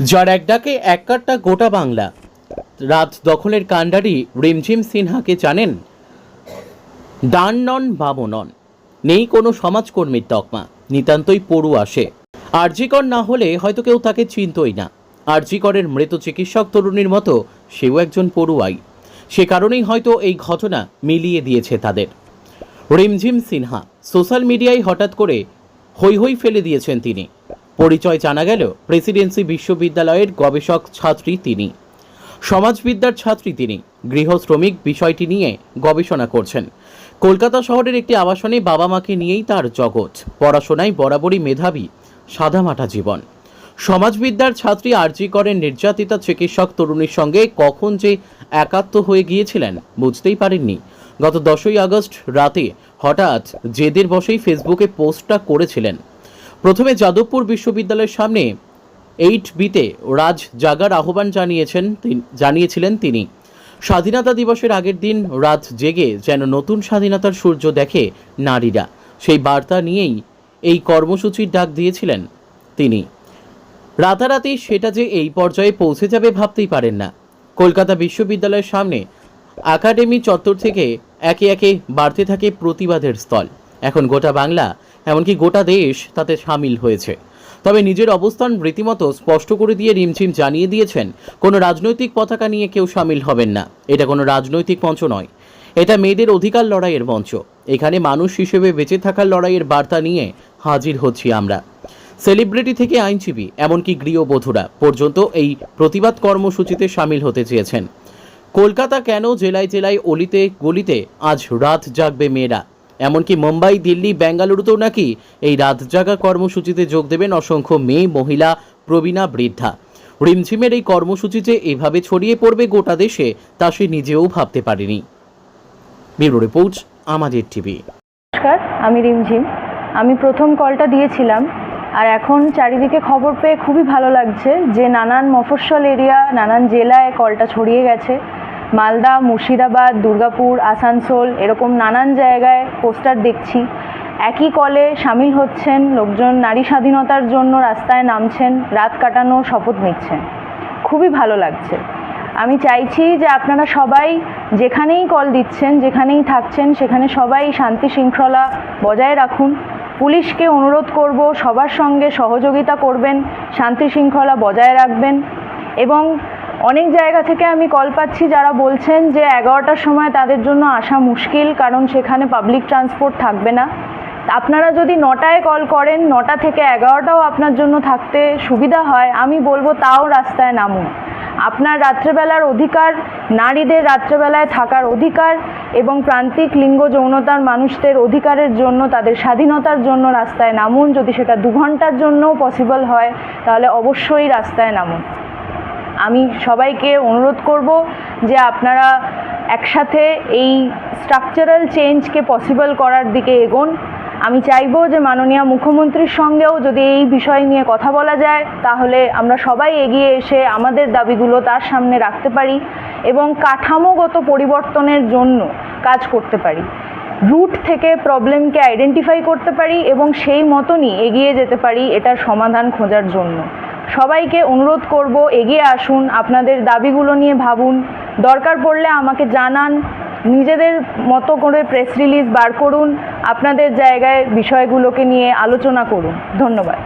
যার এক ডাকে এক কাট্টা গোটা বাংলা। রাত দখলের কাণ্ডারি রিমঝিম সিনহাকে জানেন ডান নন, বাবু নন। নেই কোনো সমাজকর্মীর তকমা। নিতান্তই পড়ু আসে। আরজিকর না হলে হয়তো কেউ তাকে চিনতই না। আরজিকরের মৃত চিকিৎসক তরুণীর মতো সেও একজন পড়ুয়াই। সে কারণেই হয়তো এই ঘটনা মিলিয়ে দিয়েছে তাদের। রিমঝিম সিনহা, সোশ্যাল মিডিয়ায় হঠাৎ করে হৈ হৈ ফেলে দিয়েছেন তিনি। পরিচয় জানা গেল প্রেসিডেন্সি বিশ্ববিদ্যালয়ের গবেষক ছাত্রী তিনি। সমাজবিদ্যার ছাত্রী তিনি। গৃহ শ্রমিক বিষয়টি নিয়ে গবেষণা করছেন। কলকাতা শহরের একটি আবাসনে বাবা মাকে নিয়েই তার জগৎ। পড়াশোনায় বরাবরই মেধাবী, সাদামাটা জীবন। সমাজবিদ্যার ছাত্রী আরজি করেন নির্যাতিতা চিকিৎসক তরুণীর সঙ্গে কখন যে একাত্ম হয়ে গিয়েছিলেন বুঝতেই পারেননি। গত দশই আগস্ট রাতে হঠাৎ জেদের বসেই ফেসবুকে পোস্টটা করেছিলেন প্রথমে যাদবপুর বিশ্ববিদ্যালয়ের সামনে এইট বিতে রাজ জাগার আহ্বান জানিয়েছেন জানিয়েছিলেন তিনি। স্বাধীনতা দিবসের আগের দিন রাত জেগে যেন নতুন স্বাধীনতার সূর্য দেখে নারীরা। সেই বার্তা নিয়েই এই কর্মসূচির ডাক দিয়েছিলেন তিনি। রাতারাতি সেটা যে এই পর্যায়ে পৌঁছে যাবে ভাবতেই পারেন না। কলকাতা বিশ্ববিদ্যালয়ের সামনে একাডেমি চত্বর থেকে একে একে বাড়তে থাকে প্রতিবাদের স্থল। এখন গোটা বাংলা এমনকি গোটা দেশ তাতে সামিল হয়েছে। তবে নিজের অবস্থান রীতিমতো স্পষ্ট করে দিয়ে রিমঝিম জানিয়ে দিয়েছেন, কোনো রাজনৈতিক পতাকা নিয়ে কেউ সামিল হবেন না। এটা কোনো রাজনৈতিক মঞ্চ নয়। এটা মেয়েদের অধিকার লড়াইয়ের মঞ্চ। এখানে মানুষ হিসেবে বেঁচে থাকার লড়াইয়ের বার্তা নিয়ে হাজির হচ্ছি আমরা। সেলিব্রিটি থেকে আইনজীবী, এমনকি গৃহবধূরা পর্যন্ত এই প্রতিবাদ কর্মসূচিতে সামিল হতে চেয়েছেন। কলকাতা কেন জেলায় জেলায় অলিতে গলিতে আজ রাত জাগবে মেয়েরা? এমনকি মুম্বাই, দিল্লি, বেঙ্গালুরুতেও নাকি এই রাত জাগা কর্মসূচিতে যোগ দেবেন অসংখ্য মেয়ে, মহিলা, প্রবীণা, বৃদ্ধা। রিমঝিমের এই কর্মসূচি যে এভাবে ছড়িয়ে পড়বে গোটা দেশে, তা সে নিজেও ভাবতে পারেনি। ব্যুরো রিপোর্ট, আমাদের টিভি। নমস্কার, আমি রিমঝিম। আমি প্রথম কলটা দিয়েছিলাম, আর এখন চারিদিকে খবর পেয়ে খুবই ভালো লাগছে যে নানান মফস্বল এরিয়া, নানান জেলায় কলটা ছড়িয়ে গেছে। মালদা, মুর্শিদাবাদ, দুর্গাপুর, আসানসোল, এরকম নানান জায়গায় পোস্টার দেখছি। একই কলে সামিল হচ্ছেন লোকজন নারী স্বাধীনতার জন্য রাস্তায় নামছেন, রাত কাটানোর শপথ নিচ্ছেন। খুবই ভালো লাগছে। আমি চাইছি যে আপনারা সবাই যেখানেই কল দিচ্ছেন, যেখানেই থাকছেন, সেখানে সবাই শান্তি শৃঙ্খলা বজায় রাখুন। পুলিশকে অনুরোধ করব, সবার সঙ্গে সহযোগিতা করবেন, শান্তি শৃঙ্খলা বজায় রাখবেন এবং অনেক জায়গা থেকে আমি কল পাচ্ছি যারা বলছেন যে এগারোটার সময় তাদের জন্য আসা মুশকিল, কারণ সেখানে পাবলিক ট্রান্সপোর্ট থাকবে না। আপনারা যদি নটায় কল করেন, নটা থেকে এগারোটাও আপনার জন্য থাকতে সুবিধা হয়। আমি বলব তাও রাস্তায় নামুন। আপনার রাত্রেবেলার অধিকার, নারীদের রাত্রেবেলায় থাকার অধিকার এবং প্রান্তিক লিঙ্গ যৌনতার মানুষদের অধিকারের জন্য, তাদের স্বাধীনতার জন্য রাস্তায় নামুন। যদি সেটা দু ঘণ্টার জন্যও পসিবল হয়, তাহলে অবশ্যই রাস্তায় নামুন। আমি সবাইকে অনুরোধ করব যে আপনারা একসাথে এই স্ট্রাকচারাল চেঞ্জকে পসিবল করার দিকে এগোন। আমি চাইব যে মাননীয় মুখ্যমন্ত্রীর সঙ্গেও যদি এই বিষয় নিয়ে কথা বলা যায়, তাহলে আমরা সবাই এগিয়ে এসে আমাদের দাবিগুলো তার সামনে রাখতে পারি এবং কাঠামোগত পরিবর্তনের জন্য কাজ করতে পারি। রুট থেকে প্রবলেমকে আইডেন্টিফাই করতে পারি এবং সেই মতনই এগিয়ে যেতে পারি, এটার সমাধান খোঁজার জন্য। সবাইকে অনুরোধ করব, এগিয়ে আসুন, আপনাদের দাবিগুলো নিয়ে ভাবুন। দরকার পড়লে আমাকে জানান, নিজেদের মতো করে প্রেস রিলিজ বার করুন, আপনাদের জায়গায় বিষয়গুলোকে নিয়ে আলোচনা করুন। ধন্যবাদ।